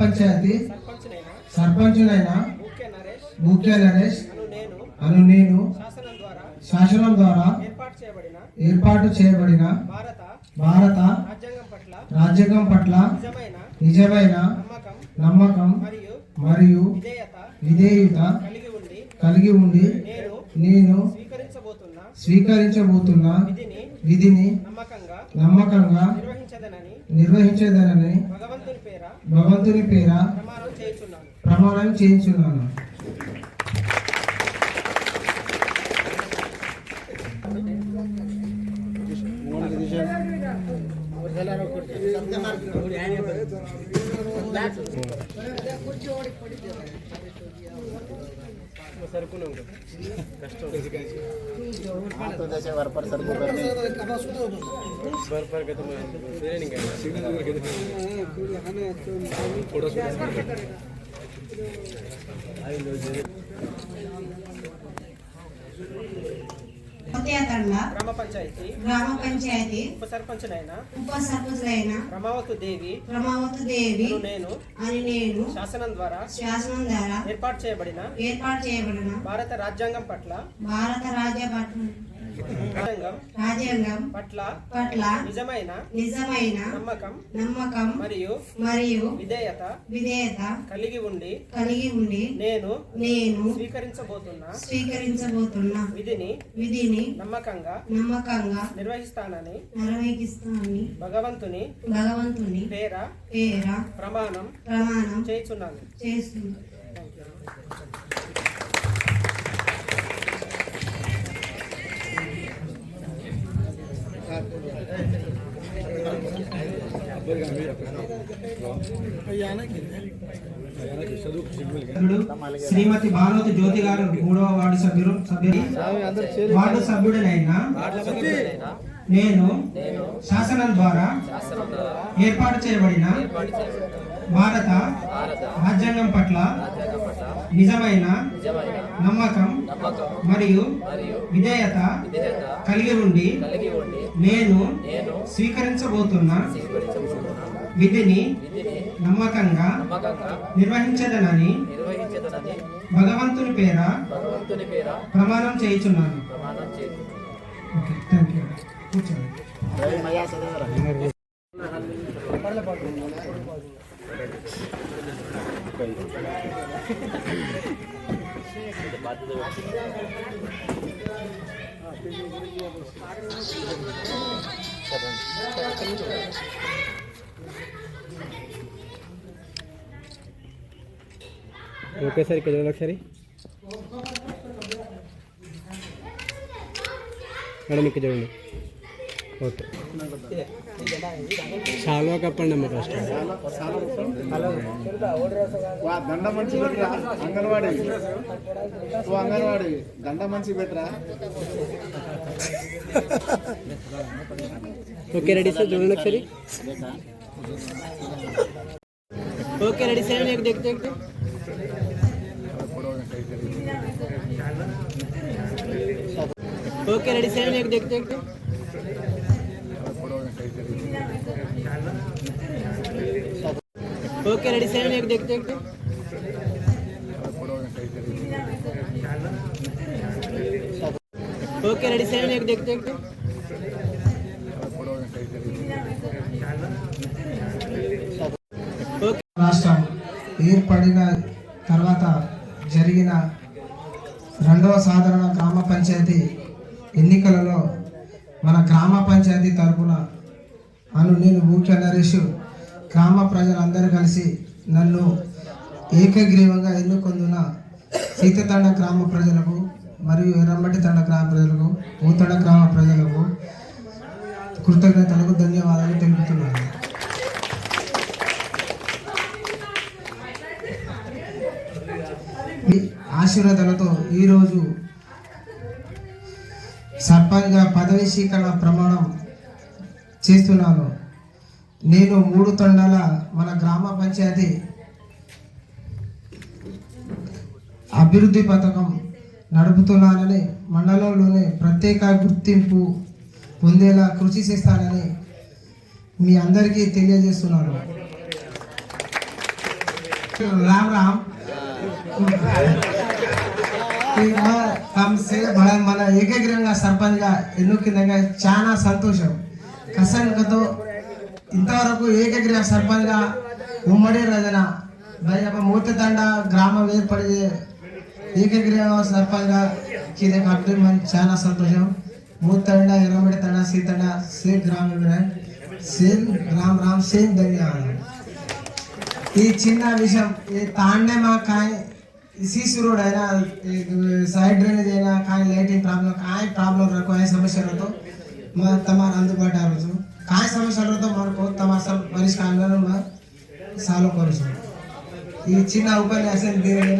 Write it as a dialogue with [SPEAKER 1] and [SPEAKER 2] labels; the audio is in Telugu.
[SPEAKER 1] పంచాయతీ
[SPEAKER 2] సర్పంచ్నైన
[SPEAKER 1] సర్పంచునైన
[SPEAKER 2] ముఖ్య నరేష్? అను నేను? శాసనం ద్వారా?
[SPEAKER 1] శాసనం ద్వారా?
[SPEAKER 2] ఏర్పాటు చేయబడిన? భారత?
[SPEAKER 1] భారత?
[SPEAKER 2] రాజ్యాంగం పట్ల?
[SPEAKER 1] రాజ్యాంగం పట్ల?
[SPEAKER 2] నిజమైన? నమ్మకం?
[SPEAKER 1] నమ్మకం?
[SPEAKER 2] మరియు?
[SPEAKER 1] మరియు?
[SPEAKER 2] విధేయత? కలిగి ఉండి? నేను?
[SPEAKER 1] నేను?
[SPEAKER 2] స్వీకరించబోతున్న?
[SPEAKER 1] స్వీకరించబోతున్న?
[SPEAKER 2] విధిని?
[SPEAKER 1] విధిని?
[SPEAKER 2] నమ్మకంగా?
[SPEAKER 1] నమ్మకంగా?
[SPEAKER 2] నిర్వహించదనని?
[SPEAKER 1] నిర్వహించేదనని?
[SPEAKER 2] భగవంతుని పేర
[SPEAKER 1] భగవంతుని పేర
[SPEAKER 2] ప్రమాణం చేయుచున్నాను
[SPEAKER 1] ప్రమాణం చేయించున్నాను
[SPEAKER 3] కొత్తయాతండ
[SPEAKER 2] గ్రామ పంచాయతీ
[SPEAKER 3] గ్రామ పంచాయతీ
[SPEAKER 2] ఉప
[SPEAKER 3] సర్పంచులైన
[SPEAKER 2] రమావతు దేవి
[SPEAKER 3] దేవి
[SPEAKER 2] నేను
[SPEAKER 3] అని నేను
[SPEAKER 2] శాసనం ద్వారా
[SPEAKER 3] శాసనం ద్వారా
[SPEAKER 2] ఏర్పాటు చేయబడిన
[SPEAKER 3] ఏర్పాటు చేయబడిన
[SPEAKER 2] భారత రాజ్యాంగం పట్ల
[SPEAKER 3] భారత రాజ్య పట్ల
[SPEAKER 2] రాజ్యాంగం పట్ల
[SPEAKER 3] పట్ల
[SPEAKER 2] నిజమైన
[SPEAKER 3] నిజమైన
[SPEAKER 2] నమ్మకం
[SPEAKER 3] నమ్మకం
[SPEAKER 2] మరియు
[SPEAKER 3] మరియు
[SPEAKER 2] విధేయత
[SPEAKER 3] విధేయత
[SPEAKER 2] కలిగి ఉండి
[SPEAKER 3] కలిగి ఉండి
[SPEAKER 2] నేను
[SPEAKER 3] నేను
[SPEAKER 2] స్వీకరించబోతున్న.
[SPEAKER 3] స్వీకరించబోతున్న.
[SPEAKER 2] విధిని
[SPEAKER 3] విధిని
[SPEAKER 2] నమ్మకంగా
[SPEAKER 3] నమ్మకంగా
[SPEAKER 2] నిర్వహిస్తానని
[SPEAKER 3] నిర్వహిస్తానని
[SPEAKER 2] భగవంతుని
[SPEAKER 3] భగవంతుని
[SPEAKER 2] పేర
[SPEAKER 3] పేర
[SPEAKER 2] ప్రమాణం
[SPEAKER 3] ప్రమాణం
[SPEAKER 2] చేయుచున్నాను.
[SPEAKER 3] చేస్తుంది
[SPEAKER 1] శ్రీమతి భానువతి జ్యోతి గారు మూడవ వార్డు సభ్యులు సభ్యులు. వార్డు సభ్యుడినైన నేను శాసనం ద్వారా ఏర్పాటు చేయబడిన భారత రాజ్యాంగం పట్ల నిజమైన నమ్మకం మరియు విధేయత కలిగి ఉండి నేను స్వీకరించబోతున్న విధిని నమ్మకంగా నిర్వహించదనని భగవంతుని పేర ప్రమాణం చేయుచున్నాను. ఓకే థ్యాంక్ యూ కూర్చోండి.
[SPEAKER 4] ఒకేసారి ఇక్కడ చూడండి ఒకసారి మేడం ఇక్కడ చూడండి ఓకే. సాల్వా కప్పండి అమ్మ ఫస్ట్.
[SPEAKER 5] దండ మంచి పెట్టరా అంగన్వాడి. ఓ అంగన్వాడి దండ మంచి పెట్టరా.
[SPEAKER 4] ఓకే రెడీ సార్ చూడండి ఒకసారి. ఓకే రెడీ సార్ నేను దగ్గర దగ్గర ఓకే రెడీ సార్ నేను దగ్గర దగ్గర ఓకే రెడీ సార్ देख देख देख ఓకే రెడీ సార్ देख देख देख ఓకే
[SPEAKER 1] రాష్ట్రం ఏర్పడిన తర్వాత జరిగిన రెండవ సాధారణ గ్రామ పంచాయతీ ఎన్నికలలో మన గ్రామ పంచాయతీ తరపున అను నేను ముఖ్య నరేష్ గ్రామ ప్రజలందరూ కలిసి నన్ను ఏకగ్రీవంగా ఎన్నుకొందున సీతతండ గ్రామ ప్రజలకు మరియు ఎర్రమట్టి తండ గ్రామ ప్రజలకు ఊతండ గ్రామ ప్రజలకు కృతజ్ఞతలకు ధన్యవాదాలు తెలుపుతున్నాను. మీ ఆశీర్వాదాలతో ఈరోజు సర్పంచ్గా పదవి స్వీకరణ ప్రమాణం చేస్తున్నాను. నేను మూడు తొండల మన గ్రామ పంచాయతీ అభివృద్ధి పథకం నడుపుతున్నానని మండలంలోనే ప్రత్యేక గుర్తింపు పొందేలా కృషి చేస్తానని మీ అందరికీ తెలియజేస్తున్నాను రామ్ రామ్. మన మన ఏకగ్రంగా సర్పంచ్గా ఎన్నుకిందగా చాలా సంతోషం. కసంగతో ఇంతవరకు ఏకగ్రీవ సర్పంచ్గా ఉమ్మడి రజన భైరప్ప మూర్తితండ గ్రామం ఏర్పడి ఏకగ్రీవ సర్పంచ్గా కింద కాబట్టి మనకి చాలా సంతోషం. మూర్తండ ఎర్రమడి తండ సీతండ సేమ్ గ్రామం సేమ్ రామ్ రామ్ సేమ్ ధన్యవాదాలు ఈ చిన్న విషయం ఈ తాండే మా కాయ సీసురోడ్ అయినా సైడ్ డ్రైనేజ్ అయినా కానీ లైటింగ్ ప్రాబ్లం కాయ ప్రాబ్లం రకు రకమైన సమస్యలతో તમાరు అందుబాటు ఆ రోజు కాయ సమస్యలతో మనకు తమ పరిష్కారాలను సాల్వ్ కలుసు ఈ చిన్న ఉపన్యాసం దీని